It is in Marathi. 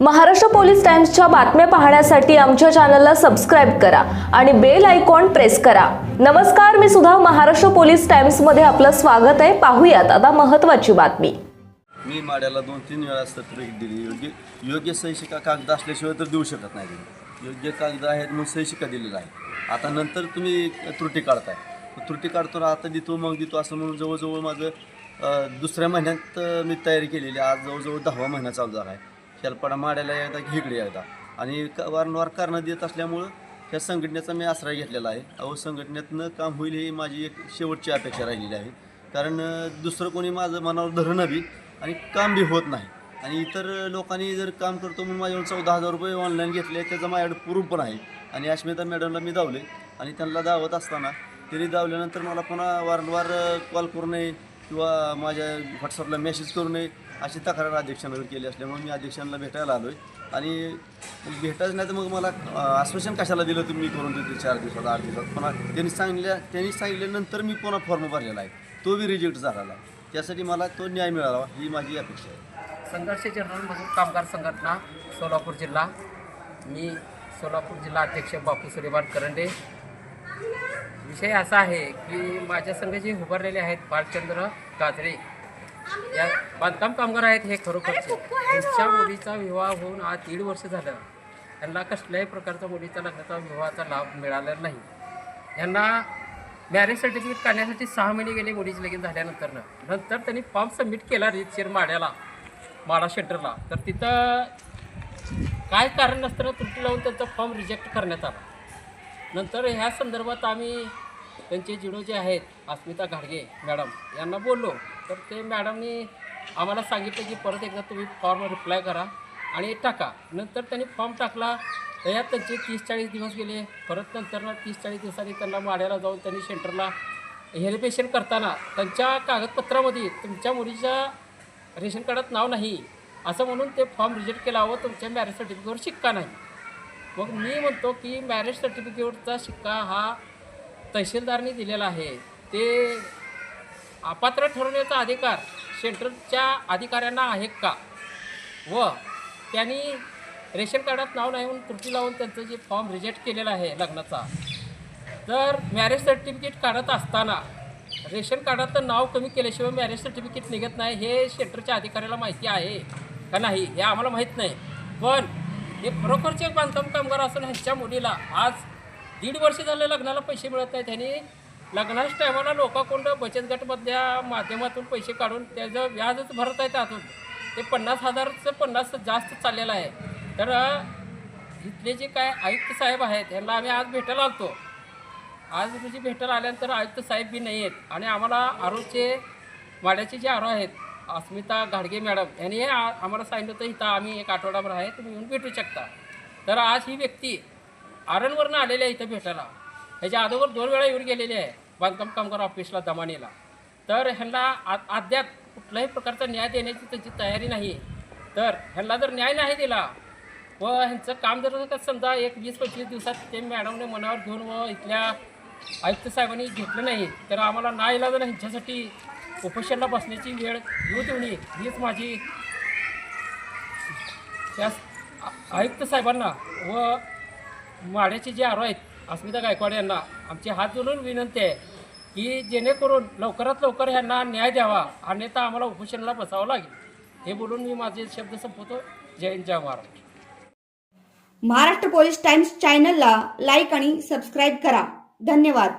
महाराष्ट्र पोलीस टाइम्सच्या बातम्या पाहण्यासाठी आमच्या चॅनलला सबस्क्राईब करा आणि बेल आयकॉन प्रेस करा. नमस्कार मी सुद्धा महाराष्ट्र पोलीस टाइम्समध्ये आपलं स्वागत आहे. पाहूयात आता महत्वाची बातमी. मी माड्याला दोन तीन वेळा सर्टिफिकेट दिली. योग्य योग्य सहीशिका कागद असल्याशिवाय तर देऊ शकत नाही योग्य कागद आहेत म्हणून सहीशिका दिलेला आहे आता नंतर तुम्ही त्रुटी काढताय. त्रुटी काढतो आता देतो मग देतो असं म्हणून जवळजवळ माझं दुसऱ्या महिन्यात मी तयारी केलेली. आज जवळजवळ दहावा महिना चालू झाला आहे. शेलपाडा माड्याला येतात की येतात आणि क- वारंवार कारणं देत असल्यामुळं त्या संघटनेचा मी आश्रय घेतलेला आहे. अहो संघटनेतनं काम होईल ही माझी एक शेवटची अपेक्षा राहिलेली आहे. कारण अं, दुसरं कोणी माझं मनावर धरणं बी आणि काम बी होत नाही. आणि इतर लोकांनी जर काम करतो म्हणून माझ्यावर चौदा हजार रुपये ऑनलाईन घेतले त्याचं माझ्याकडे प्रूफ पण आहे. आणि अश्मिता मॅडमला मी धावले आणि त्यांना धावत असताना त्यांनी धावल्यानंतर मला पुन्हा वारंवार कॉल करू नये किंवा माझ्या व्हॉट्सअपला मेसेज करू नये. अशी तक्रार अध्यक्षांवर केली असल्यामुळे मी अध्यक्षांना भेटायला आलो आहे आणि भेटायच नाही तर मग मला आश्वासन कशाला दिलं तुम्ही करून देते चार दिवसात आठ दिवसात? पुन्हा त्यांनी सांगितल्या त्यांनी सांगितल्यानंतर मी पुन्हा फॉर्म भरलेला आहे. तो बी रिजेक्ट झालेला आहे. त्यासाठी मला तो न्याय मिळावा ही माझी अपेक्षा आहे. संघर्ष जनरल मजूर कामगार संघटना सोलापूर जिल्हा. मी सोलापूर जिल्हा अध्यक्ष बापू सूर्यभान करंडे. विषय असा आहे की माझ्या संघ जे उभारलेले आहेत बालचंद्र गाजरे या बांधकाम कामगार आहेत हे खरोखरचे. त्यांच्या मुलीचा विवाह होऊन आज दीड वर्ष झालं. त्यांना कसल्याही प्रकारचा मुलीचा लग्नाचा विवाहाचा लाभ मिळालेला नाही. यांना मॅरेज सर्टिफिकेट काढण्यासाठी सहा महिने गेले मुलीचे लगीन झाल्यानंतरनं. नंतर त्यांनी फॉर्म सबमिट केला रितशीर माड्याला माडा सेंटरला तर तिथं काय कारण नसताना त्रुटी लावून त्यांचा फॉर्म रिजेक्ट करण्यात आला. नंतर ह्या संदर्भात आम्ही त्यांचे जिडो जे आहेत अस्मिता घाडगे मॅडम यांना बोललो. तर ते मॅडमनी आम्हाला सांगितलं की परत एकदा तुम्ही फॉर्म रिप्लाय करा आणि टाका. नंतर त्यांनी फॉर्म टाकला. त्यात त्यांचे तीस चाळीस दिवस गेले. परत नंतर ना तीस चाळीस दिवसांनी त्यांना माड्याला जाऊन त्यांनी सेंटरला व्हेरिफिकेशन करताना त्यांच्या कागदपत्रामध्ये तुमच्या मुलीच्या रेशन कार्डात नाव नाही. असं म्हणून ते फॉर्म रिजेक्ट केला व तुमच्या मॅरेज सर्टिफिकेटवर शिक्का नाही. मग मी म्हणतो की मॅरेज सर्टिफिकेटचा शिक्का हा तहसीलदारने दिलेला आहे. ते अपात्र ठरवण्याचा अधिकार सेंट्रलच्या अधिकाऱ्यांना आहे का? व त्यांनी रेशन कार्डात नाव नाही म्हणून त्रुटी लावून त्यांचं जे फॉर्म रिजेक्ट केलेला आहे लग्नाचा तर मॅरेज सर्टिफिकेट काढत असताना रेशन कार्डातलं नाव कमी केल्याशिवाय मॅरेज सर्टिफिकेट निघत नाही हे सेंटरच्या अधिकाऱ्याला माहिती आहे का नाही? हे आम्हाला माहीत नाही. पण हे खरोखरचे बांधकाम कामगार असून ह्यांच्या मुलीला आज दीड वर्ष झाले लग्नाला पैसे मिळत नाहीत. त्यांनी लग्नाच्या टायमाला लोकांकडून बचत गटमधल्या माध्यमातून पैसे काढून त्याचं व्याजच भरत आहेत आतून. ते पन्नास हजारचं पन्नास जास्त चाललेलं आहे. तर इथले जे काय आयुक्त साहेब आहेत यांना आम्ही आज भेटायला आलतो आज म्हणजे भेटायला आल्यानंतर आयुक्त साहेब बी नाही आहेत. आणि आम्हाला आरोचे वाड्याचे जे आरो आहेत अस्मिता घाडगे मॅडम यांनी आम्हाला सांगितलं होतं इथं आम्ही एक आठवडाभर आहे तुम्ही येऊन भेटू शकता. तर आज ही व्यक्ती आरणवरनं आलेली आहे इथं भेटायला. ह्याच्या अगोदर दोन वेळा येऊन गेलेले आहे. बांधकाम कामगार ऑफिसला दमानीला. तर ह्यांना आ अद्याप कुठल्याही प्रकारचा न्याय देण्याची त्यांची तयारी नाही. तर ह्यांना जर न्याय नाही दिला व ह्यांचं काम जर का समजा एक वीस पंचवीस दिवसात ते मॅडमने मनावर घेऊन व इथल्या आयुक्त साहेबांनी घेतलं नाही तर आम्हाला ना इलाज ह्यांच्यासाठी उपोषणला बसण्याची वेळ येऊ देऊ नये हीच माझी त्या आयुक्त साहेबांना व माड्याचे जे आरो आहेत अस्मिता गायकवाड यांना आमची हात जोडून विनंती आहे की जेणेकरून लवकरात लवकर ह्यांना न्याय द्यावा अन्यथा आम्हाला उपोषणाला बसावं लागेल. हे बोलून मी माझे शब्द संपवतो. जय हिंद जय महाराष्ट्र. महाराष्ट्र पोलीस टाइम्स चॅनलला लाईक आणि सबस्क्राईब करा. धन्यवाद.